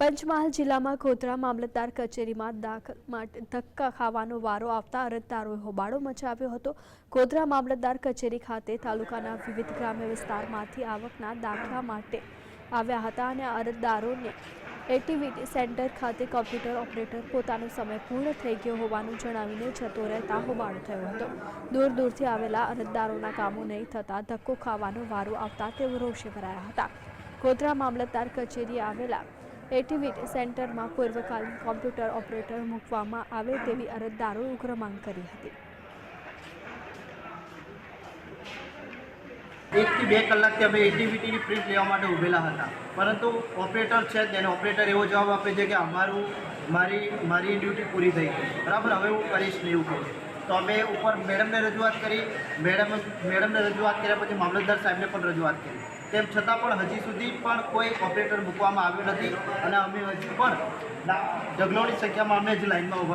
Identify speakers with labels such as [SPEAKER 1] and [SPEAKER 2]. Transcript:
[SPEAKER 1] પંચમહાલ જિલ્લામાં ગોધરા મામલતદાર કચેરીમાં દાખલ માટે ધક્કા ખાવાનો વારો આવતા અરજદારોએ હોબાળો મચાવ્યો હતો. ગોધરા મામલતદાર કચેરી ખાતે તાલુકાના વિવિધ ગ્રામ્ય વિસ્તારમાંથી આવકના દાખલા માટે આવ્યા હતા અને અરજદારોને એટીવીટી સેન્ટર ખાતે કોમ્પ્યુટર ઓપરેટર પોતાનો સમય પૂર્ણ થઈ ગયો હોવાનું જણાવીને જતો રહેતા હોબાળો થયો હતો. દૂર દૂરથી આવેલા અરજદારોના કામો નહીં થતાં ધક્કો ખાવાનો વારો આવતા તેઓ રોષે ભરાયા હતા. ગોધરા મામલતદાર કચેરીએ આવેલા એટીવીટી સેન્ટરમાં પૂર્વકાલીન કોમ્પ્યુટર ઓપરેટર મૂકવામાં આવે તેવી અરજદારોએ ઉગ્ર માંગ કરી હતી.
[SPEAKER 2] એકથી બે કલાકથી અમે એટીવીટીની પ્રિન્ટ લેવા માટે ઊભેલા હતા. પરંતુ ઓપરેટર છે તેને ઓપરેટર એવો જવાબ આપે છે કે અમારું, મારી મારી ડ્યુટી પૂરી થઈ બરાબર? હવે હું કરીશ નહીં એવું કહે તો અમે ઉપર મેડમને રજૂઆત કરી. મેડમ, મેડમને રજૂઆત કર્યા પછી મામલતદાર સાહેબને પણ રજૂઆત કરી. તેમ છતાં પણ હજી સુધી પણ કોઈ ઓપરેટર મૂકવામાં આવ્યો નથી અને અમે હજી પણ ઢગલોની સંખ્યામાં અમે જ લાઈનમાં ઊભા